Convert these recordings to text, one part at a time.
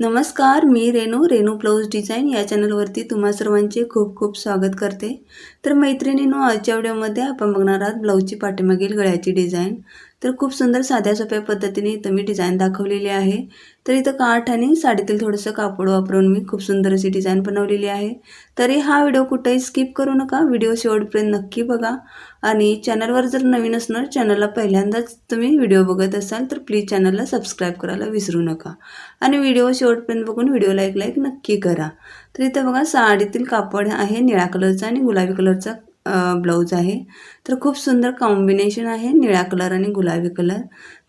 नमस्कार मी रेणू रेणू blouse design या चॅनलवरती तुम्हा सर्वांचे खूप खूप स्वागत करते. तर मैत्रिणीनो आजच्या व्हिडिओमध्ये आपण बघणार आहात ब्लाऊजची पाठीमागील गळ्याची डिझाईन. तर खूप सुंदर साध्या सोप्या पद्धतीने इथं मी डिझाईन दाखवलेली आहे. तर इथं काठ आणि साडीतील थोडंसं कापड वापरून मी खूप सुंदर अशी डिझाईन बनवलेली आहे. तरी हा व्हिडिओ कुठेही स्किप करू नका. व्हिडिओ शेवटपर्यंत नक्की बघा. आणि चॅनलवर जर नवीन असणार चॅनलला पहिल्यांदाच तुम्ही व्हिडिओ बघत असाल तर प्लीज चॅनलला सबस्क्राईब करायला विसरू नका. आणि व्हिडिओ शेवटपर्यंत बघून व्हिडिओला एक लाईक नक्की करा. तर इथं बघा साडीतील कापड आहे निळ्या कलरचा आणि गुलाबी कलरचा ब्लाऊज आहे. तर खूप सुंदर कॉम्बिनेशन आहे निळ्या कलर आणि गुलाबी कलर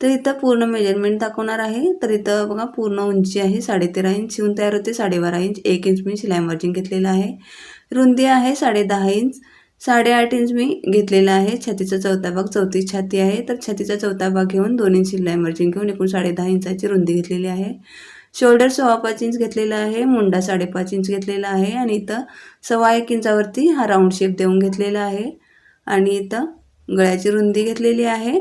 तर इथं पूर्ण मेजरमेंट दाखवणार आहे. तर इथं बघा पूर्ण उंची आहे साडेतेरा इंच शिवून तयार होते साडेबारा इंच एक इंच मी शिलाई मार्जिन घेतलेलं आहे. रुंदी आहे साडेदहा इंच साडेआठ इंच मी घेतलेला आहे. छातीचा चौथा भाग चौथी छाती आहे. तर छातीचा चौथा भाग घेऊन दोन इंच शिलाई मार्जिन घेऊन एकूण साडे दहा इंचाची रुंदी घेतलेली आहे. शोल्डर सव्वा पाच इंच घेतलेला आहे मुंडा साडेपाच इंच घेतलेला आहे आणि इथं सव्वा एक इंचावरती हा राऊंड शेप देऊन घेतलेला आहे. आणि इथं गळ्याची रुंदी घेतलेली आहे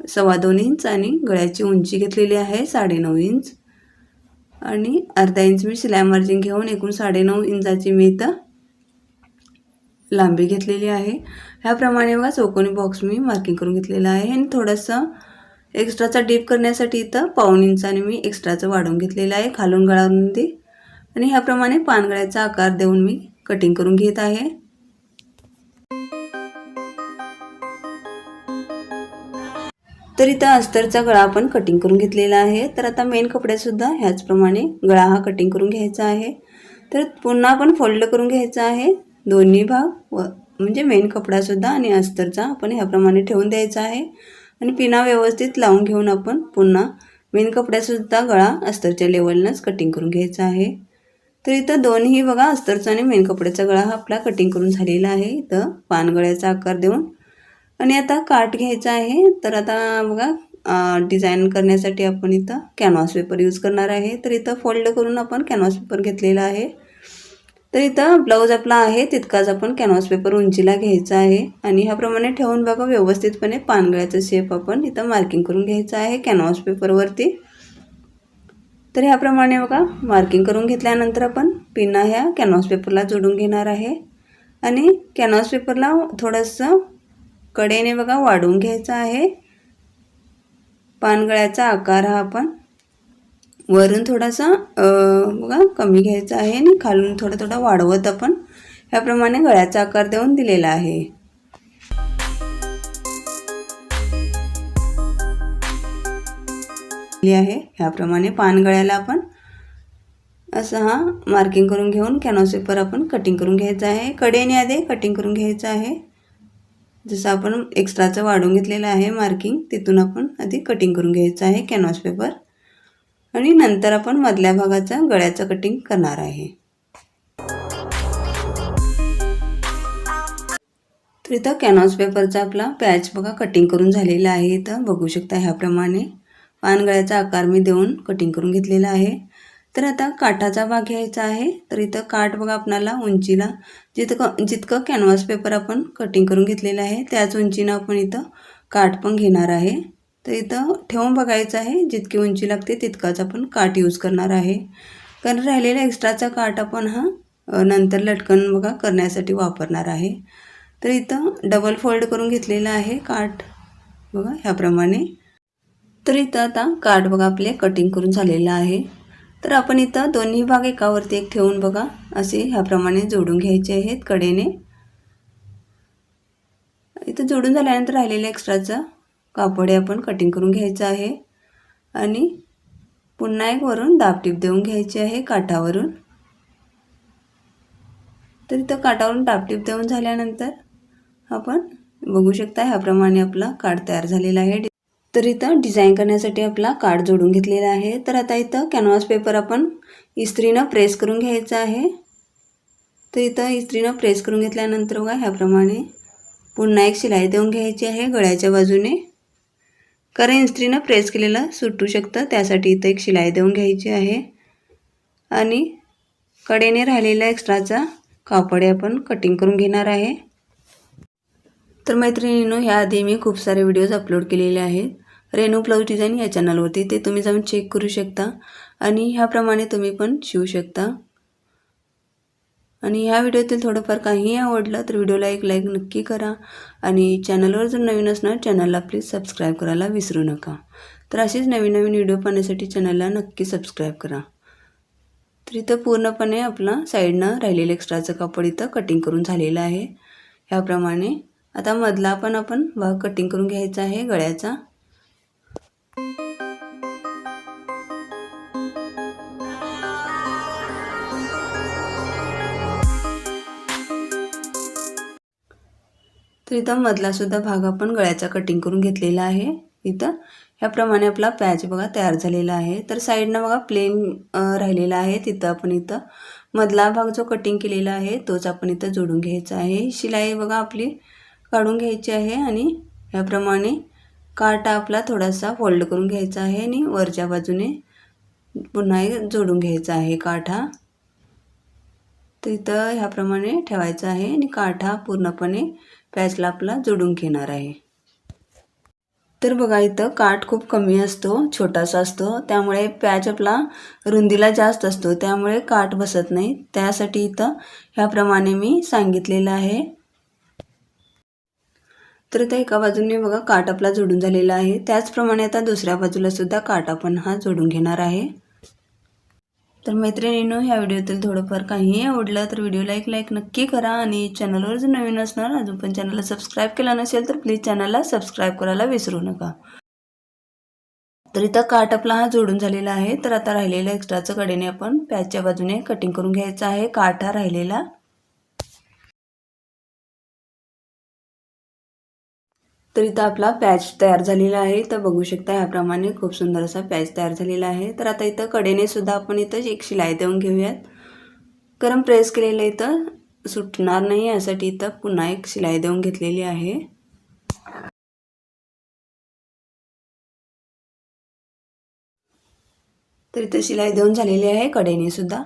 सव्वा दोन इंच आणि गळ्याची उंची घेतलेली आहे साडेनऊ इंच आणि अर्धा इंच मी शिलाई मार्जिन घेऊन एकूण साडेनऊ इंचाची मी इथं लांबी घेतलेली आहे. ह्याप्रमाणे बघा चौकोनी बॉक्स मी मार्किंग करून घेतलेला आहे. आणि थोडंसं एक्स्ट्राचा डीप करण्यासाठी इथं पाऊन इंचाने मी एक्स्ट्राचं वाढवून घेतलेलं आहे खालून गळामध्ये. आणि ह्याप्रमाणे पानगळ्याचा आकार देऊन मी कटिंग करून घेत आहे. तर इथं अस्तरचा गळा आपण कटिंग करून घेतलेला आहे. तर आता मेन कपड्यासुद्धा ह्याचप्रमाणे गळा हा कटिंग करून घ्यायचा आहे. तर पुन्हा आपण फोल्ड करून घ्यायचा आहे. दोन्ही भाग व म्हणजे मेन कपडासुद्धा आणि अस्तरचा आपण ह्याप्रमाणे ठेवून द्यायचा आहे. आणि पिना व्यवस्थित लावून घेऊन आपण पुन्हा मेन कपड्यासुद्धा गळा अस्तरच्या लेवलनंच कटिंग करून घ्यायचा आहे. तर इथं दोन्ही बघा अस्तरचा आणि मेन कपड्याचा गळा हा आपला कटिंग करून झालेला आहे. इथं पानगळ्याचा आकार देऊन. आणि आता काठ घ्यायचा आहे. तर आता बघा डिझाईन करण्यासाठी आपण इथं कॅनव्हास पेपर यूज करणार आहे. तर इथं फोल्ड करून आपण कॅनव्हास पेपर घेतलेला आहे. तर इथं ब्लाऊज आपला आहे तितकाच आपण कॅनव्हास पेपर उंचीला घ्यायचा आहे. आणि ह्याप्रमाणे ठेवून बघा व्यवस्थितपणे पानगळ्याचा शेप आपण इथं मार्किंग करून घ्यायचं आहे कॅनव्हास पेपरवरती तर ह्याप्रमाणे बघा मार्किंग करून घेतल्यानंतर आपण पिना ह्या कॅनव्हास पेपरला जोडून घेणार आहे. आणि कॅनव्हास पेपरला थोडंसं कडेने बघा वाढवून घ्यायचं आहे. पानगळ्याचा आकार हा आपण वरून थोडासा बघा कमी घ्यायचा आहे आणि खालून थोडा थोडा वाढवत आपण ह्याप्रमाणे गळ्याचा आकार देऊन दिलेला आहे. आहे. ह्याप्रमाणे पानगळ्याला आपण असं हा मार्किंग करून घेऊन कॅनॉस पेपर आपण कटिंग करून घ्यायचं आहे. कडेने आधी कटिंग करून घ्यायचं आहे. जसं आपण एक्स्ट्राचं वाढून घेतलेलं आहे मार्किंग तिथून आपण आधी कटिंग करून घ्यायचं आहे कॅनॉस पेपर आणि नंतर आपण मधल्या भागाचा गळ्याचं कटिंग करणार आहे. तर इथं कॅनव्हास पेपरचा आपला पॅच बघा कटिंग करून झालेला आहे इथं. बघू शकता ह्याप्रमाणे. पानगळ्याचा आकार मी देऊन कटिंग करून घेतलेला आहे. तर आता काठाचा भाग घ्यायचा आहे. तर इथं काठ बघा आपणाला उंचीला जितकं जितकं कॅनव्हास पेपर आपण कटिंग करून घेतलेलं आहे त्याच उंचीनं आपण इथं काठ पण घेणार आहे. तर इथं ठेवून बघायचं आहे. जितकी उंची लागते तितकाच आपण काठ यूज करणार आहे. कारण राहिलेला एक्स्ट्राचा काठ आपण हा नंतर लटकन बघा करण्यासाठी वापरणार आहे. तर इथं डबल फोल्ड करून घेतलेलं आहे काठ. बघा ह्याप्रमाणे. तर इथं आता काठ बघा आपले कटिंग करून झालेलं आहे. तर आपण इथं दोन्ही भाग एकावरती एक ठेवून बघा. असे ह्याप्रमाणे जोडून घ्यायचे आहेत कडेने. इथं जोडून झाल्यानंतर राहिलेलं एक्स्ट्राचं कापडे आपण कटिंग करून घ्यायचं आहे. आणि पुन्हा एक वरून दाबटीप देऊन घ्यायची आहे काठावरून. तर इथं काठावरून दाबटीप देऊन झाल्यानंतर आपण बघू शकता ह्याप्रमाणे आपला कार्ड तयार झालेला आहे. तर इथं डिझाईन करण्यासाठी आपला कार्ड जोडून घेतलेला आहे. तर आता इथं कॅनव्हास पेपर आपण इस्त्रीनं प्रेस करून घ्यायचं आहे. तर इथं इस्त्रीनं प्रेस करून घेतल्यानंतर बघा ह्याप्रमाणे पुन्हा एक शिलाई देऊन घ्यायची आहे गळ्याच्या बाजूने. कारण इस्त्रीनं प्रेस केलेलं सुटू शकतं त्यासाठी इथं एक शिलाई देऊन घ्यायची आहे. आणि कडेने राहिलेल्या एक्स्ट्राचा कापडे आपण कटिंग करून घेणार आहे. तर मैत्रिणींनो ह्याआधी मी खूप सारे व्हिडिओज अपलोड केलेले आहेत. रेणू ब्लाऊज डिझाईन या चॅनलवरती ते तुम्ही जाऊन चेक करू शकता. आणि ह्याप्रमाणे तुम्ही पण शिवू शकता. आणि ह्या व्हिडिओतील थोडंफार काहीही आवडलं तर व्हिडिओला एक लाईक नक्की करा. आणि चॅनलवर जर नवीन असणार चॅनलला प्लीज सबस्क्राईब करायला विसरू नका. तर असेच नवीन नवीन व्हिडिओ पाहण्यासाठी चॅनलला नक्की सबस्क्राईब करा. तर इथं पूर्णपणे आपला साईडनं राहिलेलं एक्स्ट्राचं कापड इथं कटिंग करून झालेलं आहे. ह्याप्रमाणे आता मधला पण आपण भाग कटिंग करून घ्यायचा आहे गळ्याचा. तर इथं मधलासुद्धा भाग आपण गळ्याचा कटिंग करून घेतलेला आहे. इथं. ह्याप्रमाणे आपला पॅच बघा तयार झालेला आहे. तर साईडनं बघा प्लेन राहिलेला आहे. तिथं आपण इथं मधला भाग जो कटिंग केलेला आहे तोच आपण इथं जोडून घ्यायचा आहे. शिलाई बघा आपली काढून घ्यायची आहे आणि ह्याप्रमाणे काटा आपला थोडासा फोल्ड करून घ्यायचा आहे आणि वरच्या बाजूने पुन्हा जोडून घ्यायचा आहे काठा. तर इथं ह्याप्रमाणे ठेवायचं आहे आणि काठा पूर्णपणे पॅचला आपला जोडून घेणार आहे. तर बघा इथं काठ खूप कमी असतो छोटासा असतो त्यामुळे पॅच आपला रुंदीला जास्त असतो त्यामुळे काठ बसत नाही. त्यासाठी इथं ह्याप्रमाणे मी सांगितलेलं आहे. तर आता एका बाजूने बघा काठ आपला जोडून झालेला आहे. त्याचप्रमाणे आता दुसऱ्या बाजूला सुद्धा काठ आपण हा जोडून घेणार आहे. तर मैत्रिणीनो ह्या व्हिडिओतील थोडंफार काहीही आवडलं तर व्हिडिओला एक लाईक नक्की करा आणि चॅनलवर जर नवीन असणार अजून पण चॅनलला सबस्क्राईब केला नसेल तर प्लीज चॅनलला सबस्क्राईब करायला विसरू नका. तर इथं काट आपला हा जोडून झालेला आहे. तर आता राहिलेल्या एक्स्ट्राचं कडेने आपण पॅचच्या बाजूने कटिंग करून घ्यायचं आहे. काठ हा राहिलेला तर इथं आपला पॅच तयार झालेला आहे. तर बघू शकता ह्याप्रमाणे खूप सुंदर असा पॅच तयार झालेला आहे. तर आता इथं कडेने सुद्धा आपण इथं एक शिलाई देऊन घेऊयात. गरम प्रेस केलेलं इथं सुटणार नाही यासाठी इथं पुन्हा एक शिलाई देऊन घेतलेली आहे. तर इथं शिलाई देऊन झालेली आहे कडेने सुद्धा.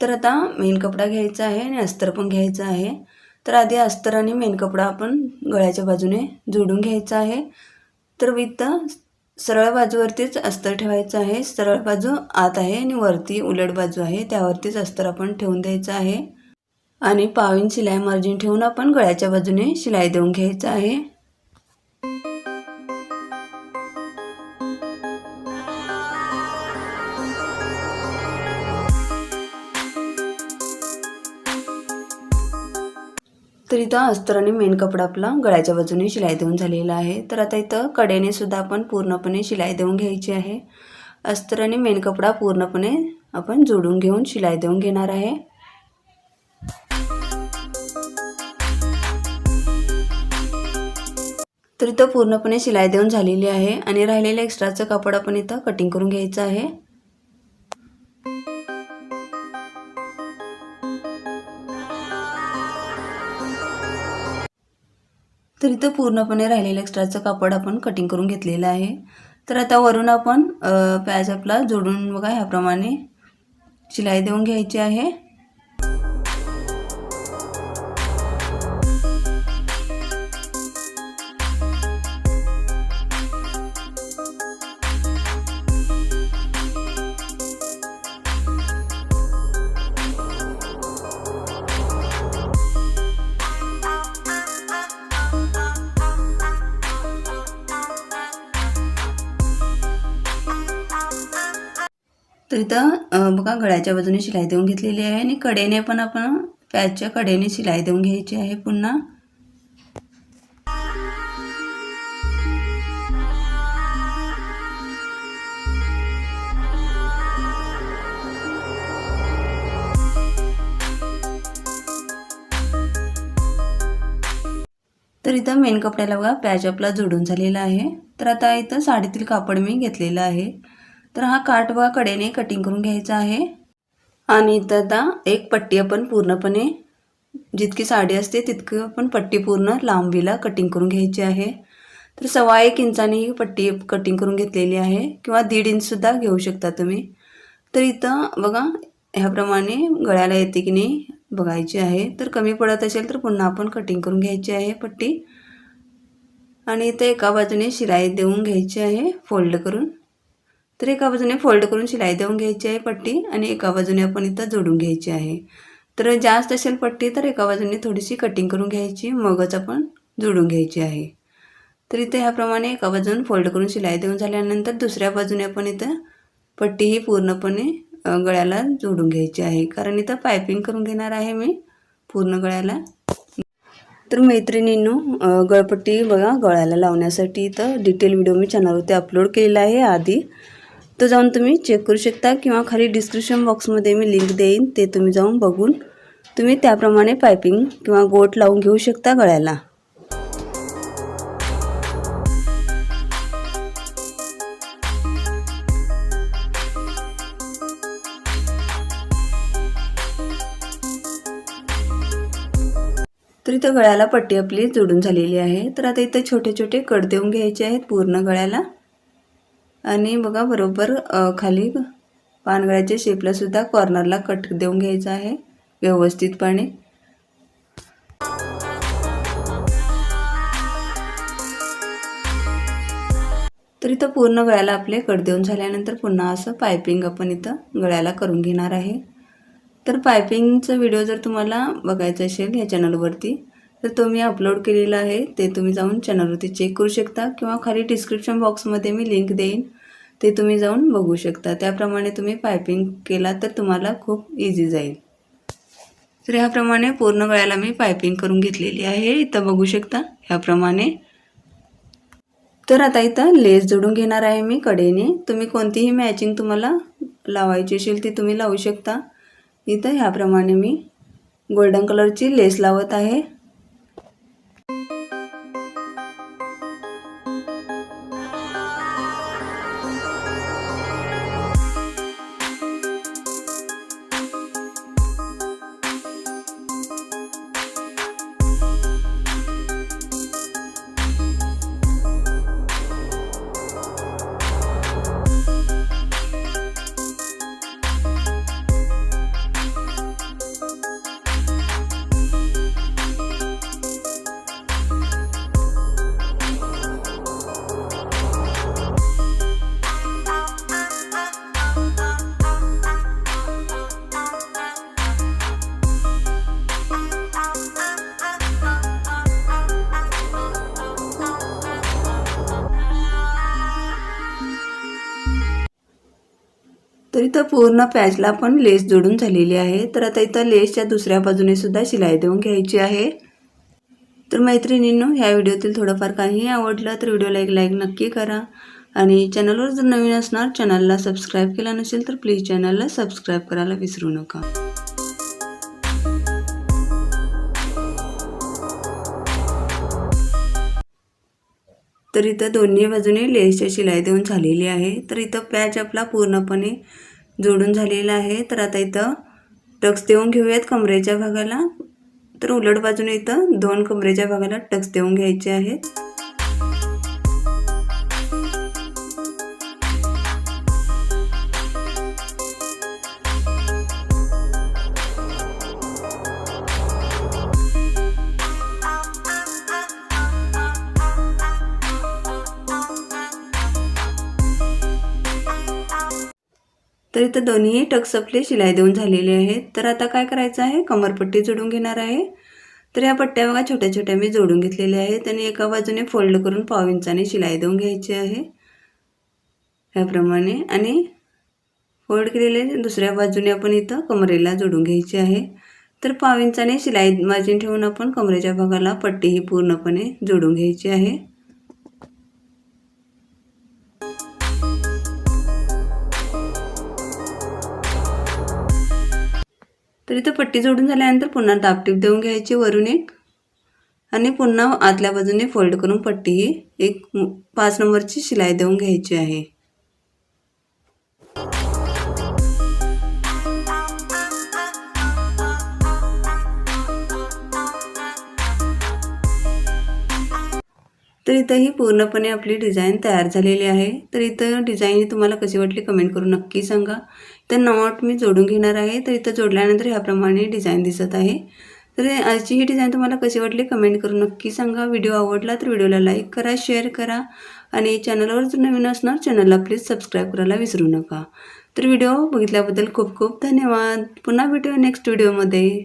तर आता मेन कपडा घ्यायचा आहे आणि अस्तर पण घ्यायचं आहे. तर आधी अस्तर आणि मेन कपडा आपण गळ्याच्या बाजूने जोडून घ्यायचा आहे. तर विथ सरळ बाजूवरतीच अस्तर ठेवायचं आहे. सरळ बाजू आत आहे आणि वरती उलट बाजू आहे. त्यावरतीच अस्तर आपण ठेवून द्यायचं आहे. आणि पावीन शिलाई मार्जिन ठेवून आपण गळ्याच्या बाजूने शिलाई देऊन घ्यायचं आहे. इथं अस्तराने आणि मेन कपडा आपला गळ्याच्या बाजूने शिलाई देऊन झालेला आहे. तर आता इथं कडेने सुद्धा आपण पूर्णपणे शिलाई देऊन घ्यायची आहे. अस्तराने आणि मेन कपडा पूर्णपणे आपण जोडून घेऊन शिलाई देऊन घेणार आहे. तर इथं पूर्णपणे शिलाई देऊन झालेली आहे आणि राहिलेलं एक्स्ट्राचं कापड आपण इथं कटिंग करून घ्यायचं आहे. तर इथं पूर्णपणे राहिलेलं एक्स्ट्राचं कापड आपण कटिंग करून घेतलेलं आहे. तर आता वरून आपण पॅच आपला जोडून बघा ह्याप्रमाणे शिलाई देऊन घ्यायची आहे. तर इथं बघा गळ्याच्या बाजूने शिलाई देऊन घेतलेली आहे आणि कडेने पण आपण पॅचच्या कडेने शिलाई देऊन घ्यायची आहे पुन्हा. तर इथं मेन कपड्याला बघा पॅच आपला जोडून झालेला आहे. तर आता इथं साडीतील कापड मी घेतलेलं आहे. तर हा काठ कडेने कटिंग करून घ्यायचा आहे. आणि इथं आता एक पट्टी आपण पूर्णपणे जितकी साडी असते तितकी आपण पट्टी पूर्ण लांबीला कटिंग करून घ्यायची आहे. तर सव्वा एक इंचाने ही पट्टी कटिंग करून घेतलेली आहे किंवा दीड इंचसुद्धा घेऊ शकता तुम्ही. तर इथं बघा ह्याप्रमाणे गळ्याला येते की नाही बघायची आहे. तर कमी पडत असेल तर पुन्हा आपण कटिंग करून घ्यायची आहे पट्टी. आणि इथं एका बाजूने शिलाई देऊन घ्यायची आहे फोल्ड करून. तर एका बाजूने फोल्ड करून शिलाई देऊन घ्यायची आहे पट्टी आणि एका बाजूने आपण इथं जोडून घ्यायची आहे. तर जास्त असेल पट्टी तर एका बाजूने थोडीशी कटिंग करून घ्यायची मगच आपण जोडून घ्यायची आहे. तर इथं ह्याप्रमाणे एका बाजून फोल्ड करून शिलाई देऊन झाल्यानंतर दुसऱ्या बाजूने आपण इथं पट्टी ही पूर्णपणे गळ्याला जोडून घ्यायची आहे. कारण इथं पायपिंग करून घेणार आहे मी पूर्ण गळ्याला. तर मैत्रिणींनो गळपट्टी बघा गळ्याला लावण्यासाठी इथं डिटेल व्हिडिओ मी चॅनलवरती अपलोड केलेला आहे आधी. तो जाऊन तुम्ही चेक करू शकता किंवा खाली डिस्क्रिप्शन बॉक्समध्ये मी लिंक देईन ते तुम्ही जाऊन बघून तुम्ही त्याप्रमाणे पायपिंग किंवा गोट लावून घेऊ शकता गळ्याला. तर इथं गळ्याला पट्टी आपली जोडून झालेली आहे. तर आता इथं छोटे छोटे कट देऊन घ्यायचे आहेत पूर्ण गळ्याला. आणि बघा बरोबर खाली पानगळ्याच्या शेपला सुद्धा कॉर्नरला कट देऊन घ्यायचा आहे व्यवस्थितपणे. तर इथं पूर्ण गळ्याला आपले कट देऊन झाल्यानंतर पुन्हा असं पायपिंग आपण इथं गळ्याला करून घेणार आहे. तर पायपिंगचं व्हिडिओ जर तुम्हाला बघायचं असेल ह्या चॅनलवरती तर तो मी अपलोड केलेला आहे. ते तुम्ही जाऊन चॅनलवरती चेक करू शकता किंवा खाली डिस्क्रिप्शन बॉक्समध्ये मी लिंक देईन. ते तुम्ही जाऊन बघू शकता. त्याप्रमाणे तुम्ही पायपिंग केला तर तुम्हाला खूप इझी जाईल. तर ह्याप्रमाणे पूर्ण गळ्याला मी पायपिंग करून घेतलेली आहे. इथं बघू शकता. ह्याप्रमाणे. तर आता इथं लेस जोडून घेणार आहे मी कडेने. तुम्ही कोणतीही मॅचिंग तुम्हाला लावायची असेल ती तुम्ही लावू शकता. इथं ह्याप्रमाणे मी गोल्डन कलरची लेस लावत आहे. तर इथं पूर्ण पॅचला पण लेस जोडून झालेली आहे. तर आता इथं लेसच्या दुसऱ्या बाजूने सुद्धा शिलाई देऊन घ्यायची आहे. तर मैत्रिणींनो ह्या व्हिडिओतील थोडंफार काही आवडलं तर व्हिडिओला एक लाईक नक्की करा. आणि चॅनलवर जर नवीन असणार चॅनलला सबस्क्राईब केला नसेल तर प्लीज चॅनलला सबस्क्राईब करायला विसरू नका. तर इथं दोन्ही बाजूने लेसच्या शिलाई देऊन झालेली आहे. तर इथं पॅच आपला पूर्णपणे जोडून झालेला आहे. तर आता इथं टक्स देऊन घेऊयात कमरेच्या भागाला. तर उलट बाजूने इथं दोन कमरेच्या भागाला टक्स देऊन घ्यायचे आहेत. तर इथं दोन्ही टक्स आपले शिलाई देऊन झालेले आहेत. तर आता काय करायचं आहे? कमरपट्टी जोडून घेणार आहे. तर या पट्ट्या बघा छोट्या छोट्या मी जोडून घेतलेल्या आहेत आणि एका बाजूने फोल्ड करून पाव इंचाने शिलाई देऊन घ्यायची आहे. ह्याप्रमाणे आणि फोल्ड केलेले दुसऱ्या बाजूने आपण इथं कमरेला जोडून घ्यायची आहे. तर पाव इंचाने शिलाई मार्जिन ठेवून आपण कमरेच्या भागाला पट्टी ही पूर्णपणे जोडून घ्यायची आहे. तर इथं पट्टी जोडून झाल्यानंतर पुन्हा दाबटीप देऊन घ्यायची वरून एक. आणि पुन्हा आतल्या बाजूने फोल्ड करून पट्टी ही एक पाच नंबरची शिलाई देऊन घ्यायची आहे. तर इथं ही पूर्णपणे आपली डिझाईन तयार झालेली आहे. तर इथं डिझाईन ही तुम्हाला कशी वाटली कमेंट करून नक्की सांगा. तर नॉट मी जोडून घेणार आहे. तर इथं जोडल्यानंतर ह्याप्रमाणे डिझाईन दिसत आहे. तर आजची ही डिझाईन तुम्हाला कशी वाटली कमेंट करून नक्की सांगा. व्हिडिओ आवडला तर व्हिडिओला लाईक करा शेअर करा आणि चॅनलवर जर नवीन असणार चॅनलला प्लीज सबस्क्राईब करायला विसरू नका. तर व्हिडिओ बघितल्याबद्दल खूप खूप धन्यवाद. पुन्हा भेटूया नेक्स्ट व्हिडिओमध्ये.